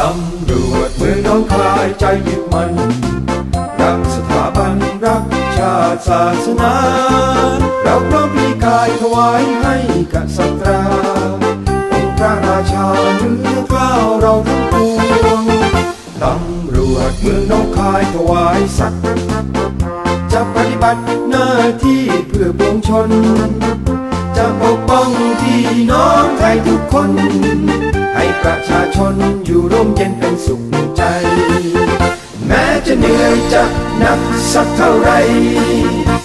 ตำรวจเมืองน้องคลายใจยึดมัน รักสถาบันรักชาติศาสนาเราพร้อมพลีกายถวายให้กษัตราองค์พระราชาเนื้อกล้าวเราทั้งปวงตำรวจเมืองน้องคายถวายสัตย์ บัติหน้าที่เพื่อปวงชน จะปกป้องพี่น้องไทยทุกคน ให้ประชาชนอยู่ร่มเย็นเป็นสุขใจ แม้จะเหนื่อยจะหนักสักเท่าไร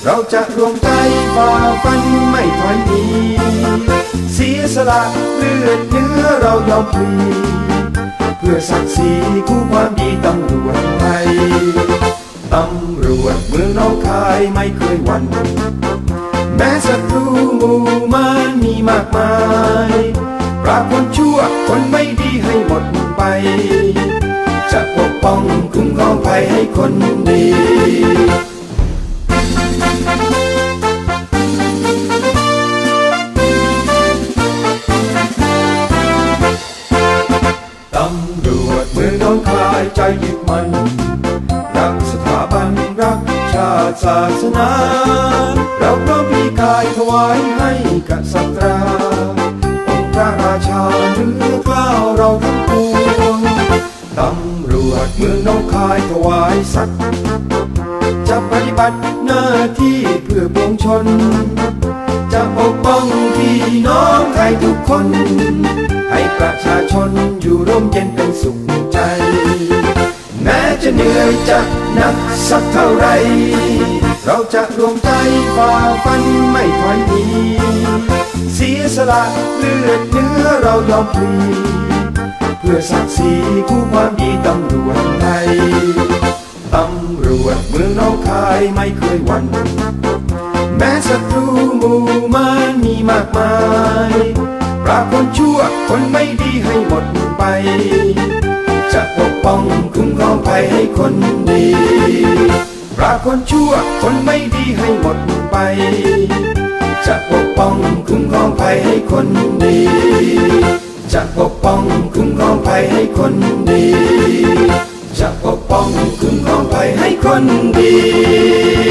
เราจะรวมใจฝ่าฟันไม่ถอยหนีเสียสละเลือดเนื้อเรายอมพลีเพื่อศักดิ์ศรีคู่ความดีตำรวจไทย วจเมืองน้องคายไม่เคยหวั่นแม้ศัตรูหมู่มารมีมากมายปราบคนชั่วคนไม่ดีให้หมดไป จะปกป้องคุ้มครองภัยให้คนดีตำรวจเมืองน้องคายใจยึดมัน ชาติศาสนา เราพร้อมพลีกายถวายให้กษัตราองค์พระราชาเหนือกล้าวเราทั้งปวงตำรวจเมืองน้องคายถวายสัตย์จะปฏิบัติหน้าที่เพื่อปวงชน จะปกป้องพี่น้องไทยทุกคน ให้ประชาชนอยู่ร่มเย็นเป็นสุขใจ แม้จะเหนื่อยจะห นักสักเท่าไร เราจะรวมใจฝ่าฟันไม่ถอยหนีเสียสละเลือดเนื้อเรายอมพลีเพื่อศักดิ์ศรีคู่ความดีตำรวจไทยตำรวจเมืองน้องคายไม่เคยหวั่นแม้ศัตรูหมู่มารมีมากมายปราบคนชั่วคนไม่ดีให้หมดไป จะปกป้องคุ้มครองภัยให้คนดี คนชั่ว คนไม่ดีให้หมดไป จะปกป้องคุ้มครองภัยให้คนดี จะปกป้องคุ้มครองภัยให้คนดี จะปกป้องคุ้มครองภัยให้คนดี